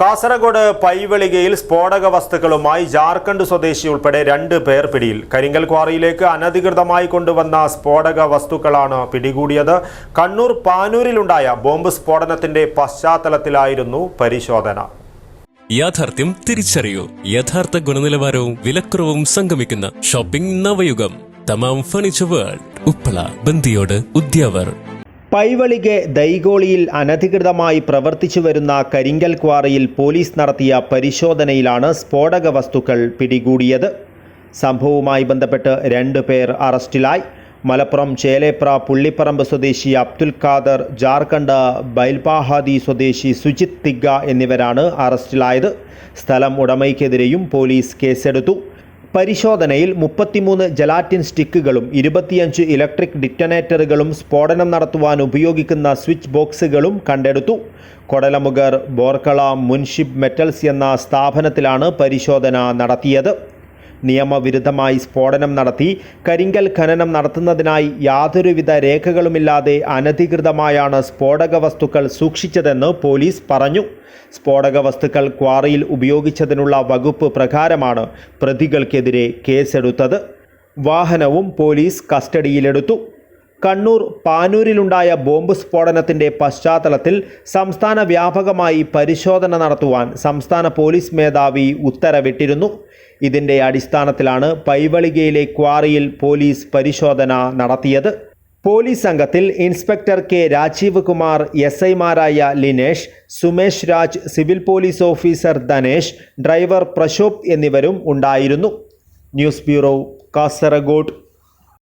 കാസർഗോഡ് പൈവളികയിൽ സ്ഫോടക വസ്തുക്കളുമായി ജാർഖണ്ഡ് സ്വദേശി ഉൾപ്പെടെ രണ്ട് പേർ പിടിയിൽ. കരിങ്കൽ ക്വാറിയിലേക്ക് അനധികൃതമായി കൊണ്ടുവന്ന സ്ഫോടക വസ്തുക്കളാണ് പിടികൂടിയത്. കണ്ണൂർ പാനൂരിലുണ്ടായ ബോംബ് സ്ഫോടനത്തിന്റെ പശ്ചാത്തലത്തിലായിരുന്നു പരിശോധന. യാഥാർത്ഥ്യം തിരിച്ചറിയൂ. യഥാർത്ഥ ഗുണനിലവാരവും വിലക്കുറവും സംഗമിക്കുന്ന ഷോപ്പിംഗ് നവയുഗം. തമാം ഫർണിച്ചർ വേൾഡ്. ഉപ്പള ബന്ദിയോട് ഉദ്യാവർ. പൈവളികെ ദൈഗോളിയിൽ അനധികൃതമായി പ്രവർത്തിച്ചു വരുന്ന കരിങ്കൽ ക്വാറിയിൽ പോലീസ് നടത്തിയ പരിശോധനയിലാണ് സ്ഫോടക വസ്തുക്കൾ പിടികൂടിയത്. സംഭവവുമായി ബന്ധപ്പെട്ട് രണ്ട് പേർ അറസ്റ്റിലായി. മലപ്പുറം ചേലേപ്ര പുള്ളിപ്പറമ്പ് സ്വദേശി അബ്ദുൽ ഖാദർ ജാർഖണ്ഡ് ബൈൽപാഹാദി സ്വദേശി സുജിത് തിഗ്ഗ എന്നിവരാണ് അറസ്റ്റിലായത്. സ്ഥലം ഉടമയ്ക്കെതിരെയും പോലീസ് കേസെടുത്തു. പരിശോധനയിൽ മുപ്പത്തിമൂന്ന് ജലാറ്റിൻ സ്റ്റിക്കുകളും ഇരുപത്തിയഞ്ച് ഇലക്ട്രിക് ഡിറ്റനേറ്ററുകളും സ്ഫോടനം നടത്തുവാൻ ഉപയോഗിക്കുന്ന സ്വിച്ച് ബോക്സുകളും കണ്ടെടുത്തു. കൊടലമുഗർ ബോർക്കള മുൻഷിപ്പ് മെറ്റൽസ് എന്ന സ്ഥാപനത്തിലാണ് പരിശോധന നടത്തിയത്. നിയമവിരുദ്ധമായി സ്ഫോടനം നടത്തി കരിങ്കൽ ഖനനം നടത്തുന്നതിനായി യാതൊരുവിധ രേഖകളുമില്ലാതെ അനധികൃതമായാണ് സ്ഫോടക വസ്തുക്കൾ സൂക്ഷിച്ചതെന്ന് പോലീസ് പറഞ്ഞു. സ്ഫോടക വസ്തുക്കൾ ക്വാറിയിൽ ഉപയോഗിച്ചതിനുള്ള വകുപ്പ് പ്രകാരമാണ് പ്രതികൾക്കെതിരെ കേസെടുത്തത്. വാഹനവും പോലീസ് കസ്റ്റഡിയിലെടുത്തു. കണ്ണൂർ പാനൂരിലുണ്ടായ ബോംബ് സ്ഫോടനത്തിന്റെ പശ്ചാത്തലത്തിൽ സംസ്ഥാന വ്യാപകമായി പരിശോധന നടത്തുവാൻ സംസ്ഥാന പോലീസ് മേധാവി ഉത്തരവിട്ടിരുന്നു. ഇതിന്റെ അടിസ്ഥാനത്തിലാണ് പൈവളികയിലെ ക്വാറിയിൽ പോലീസ് പരിശോധന നടത്തിയത്. പോലീസ് സംഘത്തിൽ inspector K Rajeev Kumar S ഐമാരായ Linesh Sumesh Raj civil police officer Dhanesh driver Prashop എന്നിവരും ഉണ്ടായിരുന്നു. News bureau Kasaragod.